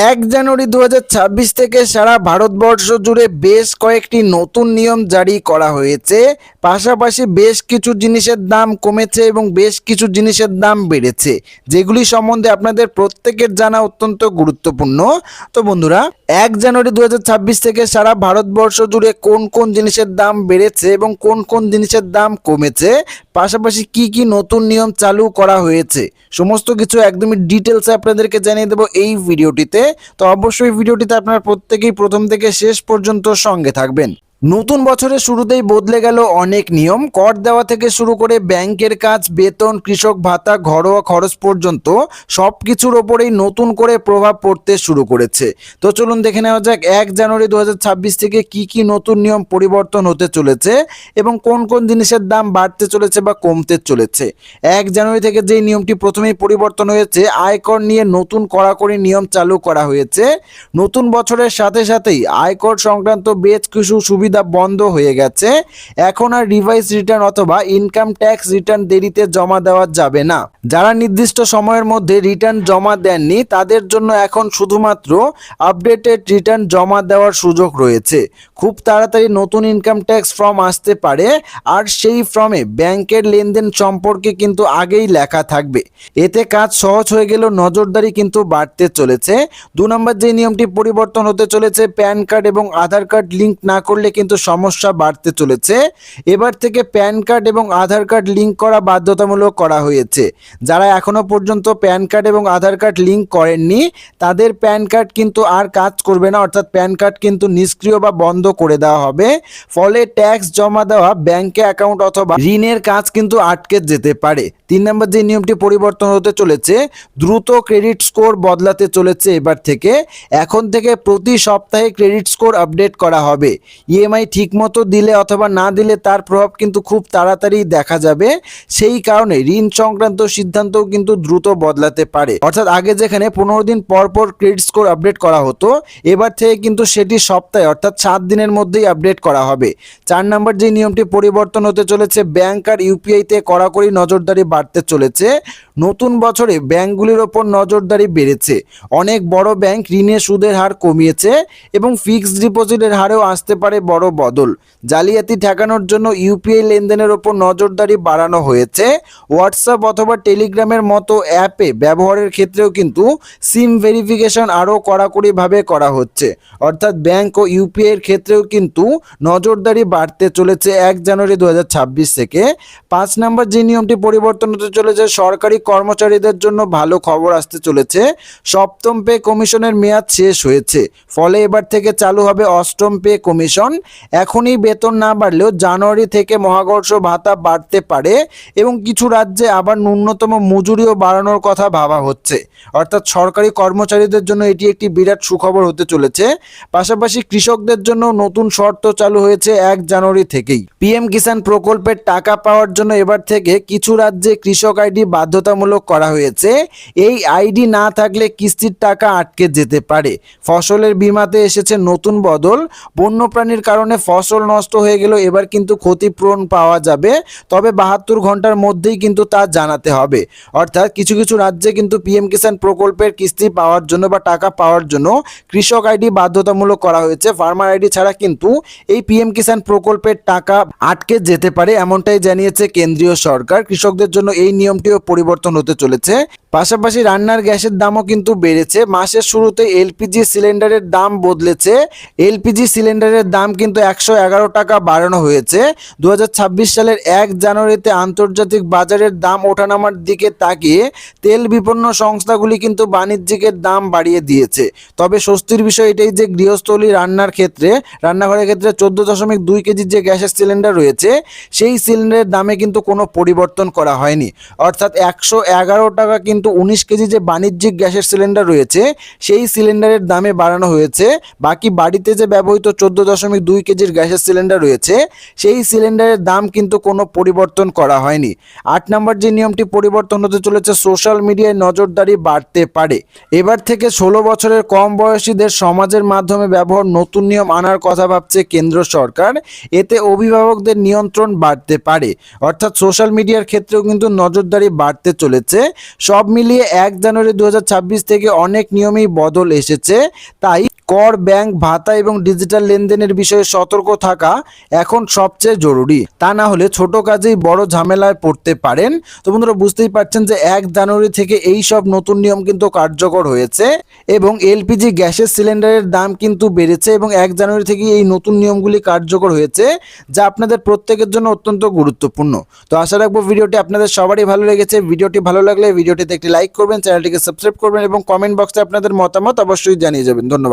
এক জানুয়ারি দু হাজার ছাব্বিশ থেকে সারা ভারতবর্ষ জুড়ে বেশ কয়েকটি নতুন নিয়ম জারি করা হয়েছে। পাশাপাশি বেশ কিছু জিনিসের দাম কমেছে এবং বেশ কিছু জিনিসের দাম বেড়েছে, যেগুলি সম্বন্ধে আপনাদের প্রত্যেকের জানা অত্যন্ত গুরুত্বপূর্ণ। তো বন্ধুরা, এক জানুয়ারি দু হাজার ছাব্বিশ থেকে সারা ভারতবর্ষ জুড়ে কোন কোন জিনিসের দাম বেড়েছে এবং কোন কোন জিনিসের দাম কমেছে পাশাপাশি কি কি নতুন নিয়ম চালু করা হয়েছে, সমস্ত কিছু একদমই ডিটেলসে আপনাদেরকে জানিয়ে দেবো এই ভিডিওটিতে তো অবশ্যই ভিডিওটিতে আপনারা প্রত্যেকেই প্রথম থেকে শেষ পর্যন্ত সঙ্গে থাকবেন। নতুন বছরের শুরুতেই বদলে গেল অনেক নিয়ম। কর দেওয়া থেকে শুরু করে ব্যাংকের কাজ, বেতন, কৃষক ভাতা, ঘরোয়া খরচ পর্যন্ত সব কিছুর ওপরেই নতুন করে প্রভাব পড়তে শুরু করেছে। তো চলুন দেখে নেওয়া যাক, এক জানুয়ারি দু হাজার ছাব্বিশ থেকে কি কি নতুন নিয়ম পরিবর্তন হতে চলেছে এবং কোন কোন জিনিসের দাম বাড়তে চলেছে বা কমতে চলেছে। এক জানুয়ারি থেকে যে নিয়মটি প্রথমেই পরিবর্তন হয়েছে, আয়কর নিয়ে নতুন কড়াকড়ি নিয়ম চালু করা হয়েছে। নতুন বছরের সাথে সাথেই আয়কর সংক্রান্ত বেশ কিছু সুবিধা বন্ধ হয়ে গেছে। এখন আর রিভাইস রিটার্ন অথবা ইনকাম ট্যাক্স রিটার্ন দেরিতে জমা দেওয়া যাবে না। যারা নির্দিষ্ট সময়ের মধ্যে রিটার্ন জমা দেননি, তাদের জন্য এখন শুধুমাত্র আপডেটেড রিটার্ন জমা দেওয়ার সুযোগ রয়েছে। খুব তাড়াতাড়ি নতুন ইনকাম ট্যাক্স ফর্ম আসতে পারে, আর সেই ফর্মে ব্যাংকের লেনদেন সম্পর্কে কিন্তু আগেই লেখা থাকবে। এতে কাজ সহজ হয়ে গেল নজরদারি কিন্তু বাড়তে চলেছে। দু নম্বর যে নিয়মটি পরিবর্তন হতে চলেছে, প্যান কার্ড এবং আধার কার্ড লিঙ্ক না করলে কিন্তু সমস্যা বাড়তে চলেছে। এবার থেকে প্যান কার্ড এবং আধার কার্ড লিঙ্ক করা বাধ্যতামূলক করা হয়েছে। যারা এখনও পর্যন্ত প্যান কার্ড এবং আধার কার্ড লিঙ্ক করেননি, তাদের প্যান কার্ড কিন্তু আর কাজ করবে না। অর্থাৎ প্যান কার্ড কিন্তু নিষ্ক্রিয় বা বন্ধ করে দেওয়া হবে। ফলে ট্যাক্স জমা দেওয়া, ব্যাংকে অ্যাকাউন্ট অথবা ঋণের কাজ কিন্তু আটকে যেতে পারে। তিন নম্বর যে নিয়মটি পরিবর্তন হতে চলেছে, দ্রুত ক্রেডিট স্কোর বদলাতে চলেছে এবার থেকে। এখন থেকে প্রতি সপ্তাহে ক্রেডিট স্কোর আপডেট করা হবে। ইএমআই ঠিকমতো দিলে অথবা না দিলে তার প্রভাব কিন্তু খুব তাড়াতাড়ি দেখা যাবে। সেই কারণে ঋণ সংক্রান্ত সিদ্ধান্তও কিন্তু দ্রুত বদলাতে পারে। অর্থাৎ আগে যেখানে পনেরো দিন পর পর ক্রেডিট স্কোর আপডেট করা হতো, এবার থেকে কিন্তু সেটি সপ্তাহে অর্থাৎ সাত দিনের মধ্যেই আপডেট করা হবে। চার নম্বর যে নিয়মটি পরিবর্তন হতে চলেছে ব্যাংক আর ইউপিআইতে কড়াকড়ি নজরদারি বাড়তে চলেছে। নতুন বছরে ব্যাংকগুলির ওপর নজরদারি বেড়েছে। অনেক বড় ব্যাংক ঋণের সুদের হার কমিয়েছে এবং ফিক্সড ডিপোজিটের হারেও আসতে পারে বড় বদল। জালিয়াতি ঠেকানোর জন্য ইউপিআই লেনদেনের ওপর নজরদারি বাড়ানো হয়েছে। হোয়াটসঅ্যাপ অথবা টেলিগ্রামের মতো অ্যাপে ব্যবহারের ক্ষেত্রেও কিন্তু সিম ভেরিফিকেশন আরও কড়াকড়িভাবে করা হচ্ছে। অর্থাৎ ব্যাংক ও ইউপিআইয়ের ক্ষেত্রেও কিন্তু নজরদারি বাড়তে চলেছে এক জানুয়ারি দু হাজার ছাব্বিশ থেকে। পাঁচ নম্বর যে নিয়মটি পরিবর্তন হতে চলেছে, সরকারি কর্মচারীদের জন্য ভালো খবর আসতে চলেছে। সপ্তম পে কমিশনের মেয়াদ শেষ হয়েছে। ফলে এবার থেকে চালু হবে অষ্টম পে কমিশন। এখনই বেতন না বাড়লেও জানুয়ারি থেকে মহাকর্ষ ভাতা বাড়তে পারে এবং কিছু রাজ্যে আবার ন্যূনতম মজুরিও বাড়ানোর কথা ভাবা হচ্ছে। অর্থাৎ সরকারি কর্মচারীদের জন্য এটি একটি বিরাট সুখবর হতে চলেছে। পাশাপাশি কৃষকদের জন্য নতুন শর্ত চালু হয়েছে এক জানুয়ারি থেকেই। পিএম কিষাণ প্রকল্পের টাকা পাওয়ার জন্য এবার থেকে কিছু রাজ্যে কৃষক আইডি বাধ্যতামূলক করা হয়েছে। এই আইডি না থাকলে কিস্তির টাকা আটকে যেতে পারে। ফসলের বিমাতে এসেছে নতুন বদল। বন্যপ্রাণীর কারণে ফসল নষ্ট হয়ে গেল এবার কিন্তু ক্ষতিপূরণ পাওয়া যাবে। তবে বাহাত্তর ঘণ্টার মধ্যেই কিন্তু তা জানাতে হবে। অর্থাৎ কিছু কিছু রাজ্যে কিন্তু পিএম কিষাণ প্রকল্পের কিস্তি পাওয়ার জন্য বা টাকা পাওয়ার জন্য কৃষক আইডি বাধ্যতামূলক করা হয়েছে। ফার্মার আইডি ছাড়া কিন্তু এই পিএম কিষাণ প্রকল্পের টাকা আটকে যেতে পারে, এমনটাই জানিয়েছে কেন্দ্রীয় সরকার। কৃষকদের জন্য এই নিয়মটিও পরিবর্তন হতে চলেছে। পাশাপাশি রান্নার গ্যাসের দামও কিন্তু বেড়েছে। মাসের শুরুতে এলপিজি সিলিন্ডারের দাম বদলেছে। এলপিজি সিলিন্ডারের দাম কিন্তু একশো এগারো টাকা বাড়ানো হয়েছে। দু হাজার ছাব্বিশ সালের এক জানুয়ারিতে আন্তর্জাতিক বাজারের দাম ওঠানামার দিকে তাকিয়ে তেল বিপন্ন সংস্থাগুলি কিন্তু বাণিজ্যিকের দাম বাড়িয়ে দিয়েছে। তবে স্বস্তির বিষয় এটাই যে গৃহস্থলী রান্নার ক্ষেত্রে, রান্নাঘরের ক্ষেত্রে চোদ্দ দশমিক দুই কেজির যে গ্যাসের সিলিন্ডার রয়েছে, সেই সিলিন্ডারের দামে কিন্তু কোনো পরিবর্তন করা হয়নি। অর্থাৎ একশো এগারো টাকা কিন্তু উনিশ কেজি যে বাণিজ্যিক গ্যাসের সিলিন্ডার রয়েছে, সেই সিলিন্ডারের দামে বাড়ানো হয়েছে। বাকি বাড়িতে যে ব্যবহৃত চোদ্দ দশমিক দুই কেজির গ্যাসের সিলিন্ডার রয়েছে, সেই সিলিন্ডারের দাম কিন্তু কোনো পরিবর্তন করা হয়নি। আট নম্বর যে নিয়মটি পরিবর্তন হতে চলেছে, সোশ্যাল মিডিয়ায় নজরদারি বাড়তে পারে। এবার থেকে ষোলো বছরের কম বয়সীদের সমাজের মাধ্যমে ব্যবহার নতুন নিয়ম আনার কথা ভাবছে কেন্দ্র সরকার। এতে অভিভাবকদের নিয়ন্ত্রণ বাড়তে পারে। অর্থাৎ সোশ্যাল মিডিয়ার ক্ষেত্রেও কিন্তু নজরদারি বাড়তে চলেছে। সব মিলিয়ে এক জানুয়ারি দু হাজার ছাব্বিশ থেকে অনেক নিয়মেই বদল এসেছে। তাই কর, ব্যাংক, ভাতা এবং ডিজিটাল লেনদেনের বিষয়ে সতর্ক থাকা এখন সবচেয়ে জরুরি। তা না হলে ছোট কাজেই বড় ঝামেলায় পড়তে পারেন। তো বন্ধুরা, বুঝতেই পারছেন যে এক জানুয়ারি থেকে এই সব নতুন নিয়ম কিন্তু কার্যকর হয়েছে এবং এলপিজি গ্যাসের সিলিন্ডারের দাম কিন্তু বেড়েছে এবং এক জানুয়ারি থেকে এই নতুন নিয়মগুলি কার্যকর হয়েছে, যা আপনাদের প্রত্যেকের জন্য অত্যন্ত গুরুত্বপূর্ণ। তো আশা রাখব ভিডিওটি আপনাদের সবারই ভালো লেগেছে। ভিডিওটি ভালো লাগলে ভিডিওটিতে একটি লাইক করবেন, চ্যানেলটিকে সাবস্ক্রাইব করবেন এবং কমেন্ট বক্সে আপনাদের মতামত অবশ্যই জানিয়ে যাবেন। ধন্যবাদ।